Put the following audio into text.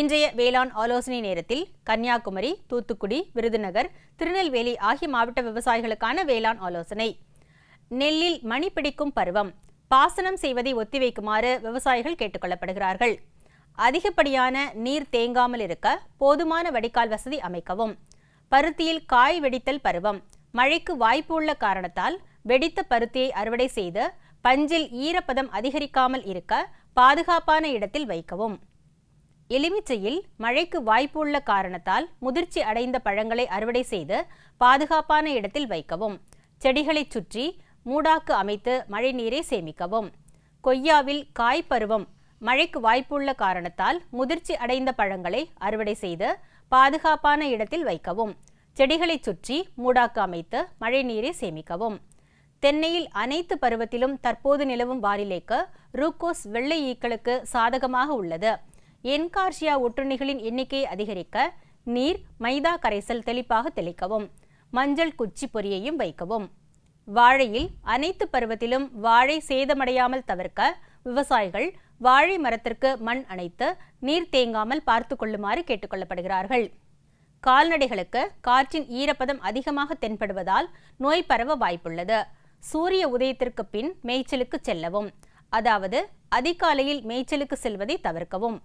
இன்றைய வேளாண் ஆலோசனை நேரத்தில் கன்னியாகுமரி தூத்துக்குடி விருதுநகர் திருநெல்வேலி ஆகிய மாவட்ட விவசாயிகளுக்கான வேளாண் ஆலோசனை. நெல்லில் மணி பிடிக்கும் பருவம். பாசனம் செய்வதை ஒத்திவைக்குமாறு விவசாயிகள் கேட்டுக்கொள்ளப்படுகிறார்கள். அதிகப்படியான நீர் தேங்காமல் இருக்க போதுமான வடிகால் வசதி அமைக்கவும். பருத்தியில் காய் வெடித்தல் பருவம். மழைக்கு வாய்ப்பு உள்ள காரணத்தால் வெடித்த பருத்தியை அறுவடை செய்து பஞ்சில் ஈரப்பதம் அதிகரிக்காமல் இருக்க பாதுகாப்பான இடத்தில் வைக்கவும். எலுமிச்சையில் மழைக்கு வாய்ப்பு உள்ள காரணத்தால் முதிர்ச்சி அடைந்த பழங்களை அறுவடை செய்து பாதுகாப்பான இடத்தில் வைக்கவும். செடிகளைச் சுற்றி மூடாக்கு அமைத்து மழை நீரை சேமிக்கவும். கொய்யாவில் காய் பருவம் மழைக்கு வாய்ப்புள்ள காரணத்தால் முதிர்ச்சி அடைந்த பழங்களை அறுவடை செய்து பாதுகாப்பான இடத்தில் வைக்கவும். செடிகளைச் சுற்றி மூடாக்கு அமைத்து மழை நீரை சேமிக்கவும். தென்னையில் அனைத்து பருவத்திலும் தற்போது நிலவும் வானிலைக்கு ரூக்கோஸ் வெள்ளை ஈக்களுக்கு சாதகமாக உள்ளது. என்கார்சியா ஒட்டுண்ணிகளின் எண்ணிக்கையை அதிகரிக்க நீர் மைதா கரைசல் தெளிப்பாக தெளிக்கவும் மஞ்சள் குச்சி பொரியையும் வைக்கவும். வாழையில் அனைத்து பருவத்திலும் வாழை சேதமடையாமல் தவிர்க்க விவசாயிகள் வாழை மரத்திற்கு மண் அணைத்து நீர் தேங்காமல் பார்த்து கொள்ளுமாறு கேட்டுக்கொள்ளப்படுகிறார்கள். கால்நடைகளுக்கு காற்றின் ஈரப்பதம் அதிகமாக தென்படுவதால் நோய் பரவ வாய்ப்புள்ளது. சூரிய உதயத்திற்கு பின் மேய்ச்சலுக்கு செல்லவும் அதாவது அதிகாலையில் மேய்ச்சலுக்கு செல்வதை தவிர்க்கவும்.